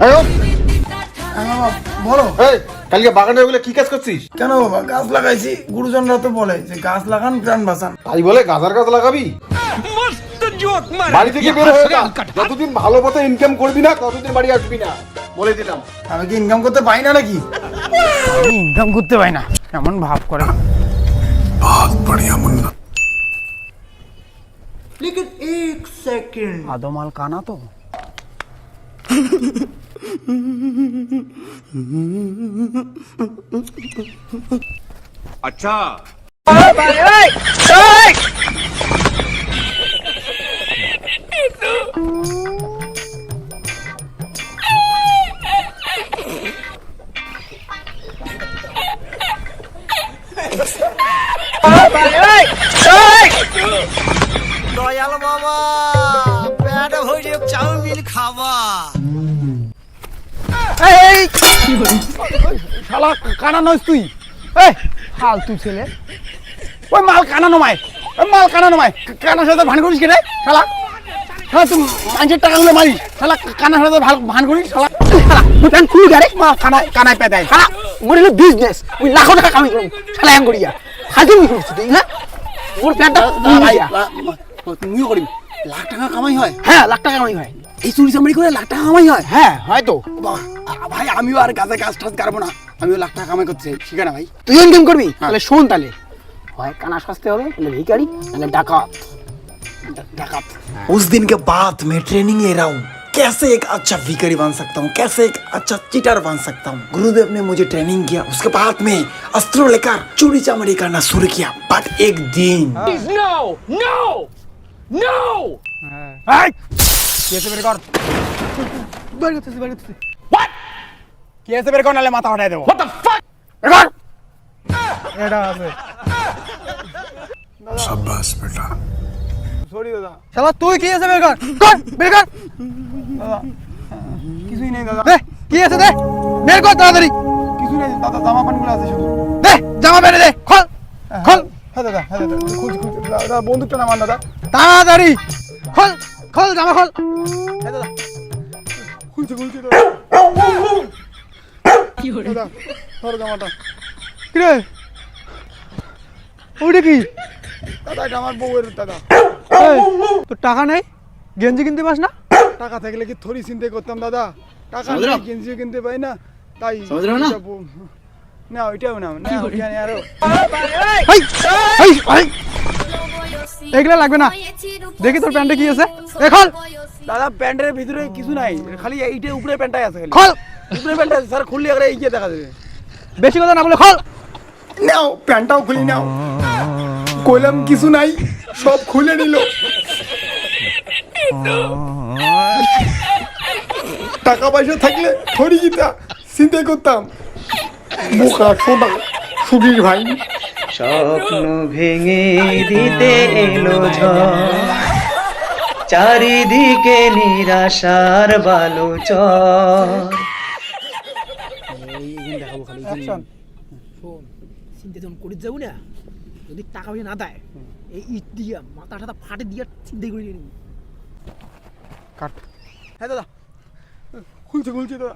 এই ও, হ্যাঁ বাবা বলো এই, কালকে বাগানে ওগুলো কি কাজ করছিস কেন বাবা গাছ লাগাইছি গুরুজনরা তো বলে যে গাছ লাগান প্রাণ বাঁচান তাই বলে গাজার গাছ লাগাবি বাড়ি থেকে বের হয়ে যা যতদিন ভালো পথে ইনকাম করবি না ততদিন বাড়ি আসবি না বলে দিলাম আমি কি ইনকাম করতে পাই না নাকি আমি ইনকাম করতে পাই না এমন ভাব করে लेकिन एक सेकंड আদমাল কানা তো দয়াল বাবা পেট ভরে চাউমিন খাবা। এই! শালা কানা নয় তুই? এই ফালতু ছেলে। ওই মাল কানা নমায় ওই মাল কানা নমায়। কানার সাথে ভান করিস কেটে শালা? শালা তুই মানুষের টাকাগুলো মারিস। শালা কানার সাথে ভাল- ভান করিস শালা। শালা তুই খুল গাড়ি মা কানায় কানায় পেতায় শালা ওর হলো বিজনেস ওই লাখো টাকা কামাই করুন শালা এম করিয়া। হাজির মি করছিস তুই না ওর প্যান্টটা তুমিও করিম। লাখ টাকা কামাই হয়? হ্যাঁ লাখ টাকা কামাই হয়। এই চুরি চামড়ি করে লাখ টাকা কামাই হয়? হ্যাঁ হয়তো বাহ, ভাই আমিও আর গাছে কাজ টাজ করবো না আমিও লাখ টাকা কামাই করতে চাই শিখে না ভাই তুই ইনকাম করবি তাহলে শোন তাহলে হয় কানা সস্তে হবে তাহলে ভিখারি তাহলে ডাকাত ডা- ডাকাত उस दिन के बाद मैं ट्रेनिंग ले रहा हूँ कैसे एक अच्छा भिखारी बन सकता हूँ कैसे एक अच्छा चीटर बन सकता हूँ गुरुदेव ने मुझे ट्रेनिंग किया उसके बाद में अस्त्र लेकर चोरी चामड़ी करना शुरू किया बट एक दिन এই কি আছে বের কর বের করতেছি বের করতেছি কি আছে বের কর নালে মাথা ফাটাই দেবো। এটা আছে। সাব্বাস বেটা। সরি দাদা। শালা তুই কি আছে বের কর? কর বের কর। কিছুই নেই দাদা। দে কি আছে দে? বের কর তাড়াতাড়ি। কিছু নেই দাদা জামা প্যান্টগুলো আছে শুধু। দে জামা প্যান্ট দে খোল খোল। হ্যাঁ দাদা হ্যাঁ দাদা খুলছি খুলছি দাদা বন্দুকটা নামান দাদা। তাড়াতাড়ি। খোল খোল জামা খোল। হ্যাঁ দাদা। খুলছি খুলছি দাদা। দাদা ধরো জামাটা। কি রে কি? দাদা এটা আমার বউয়ের দাদা। তোর টাকা নেই? গেঞ্জি কিনতে পাস না? টাকা থাকলে কি থরি চিন্তা করতাম দাদা? টাকা নেই? গেঞ্জিও কিনতে পাই না। তাই না? ওইটাও না না ওইখানে আরও। এগুলা লাগবে না। দেখি তোর প্যান্টে কি আছে। এখন দাদা প্যান্টের ভিতরে কিছু নাই খালি এইটা উপরে প্যান্টটাই আছে খোল। উপরে প্যান্টটা স্যার খুললে আগে এইকে দেখা যাবে। বেশি কথা না বলে খোল। নাও প্যান্টটাও খুলি নাও। কইলাম কিছু নাই সব খুলে নিল। টাকা পয়সা থাকলে থরি গীতা চিন্তা করতাম। বোকা ছোটা সুধীর ভাই। স্বপ্ন ভেঙে দিতে এলো ঝড়। চারিদিকে নিরাশার বালু চর অ্যাকশন শোন চিন্তা যখন করে যাব না? যদি টাকা পয়সা না দেয় এই ইট দিয়া মাথা টাথা ফাটে দিয়া চিন্তা করে নিবি। কাট। হ্যাঁ দাদা। খুলছে খুলছে দাদা।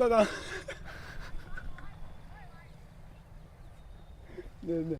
দাদা। দে, দে।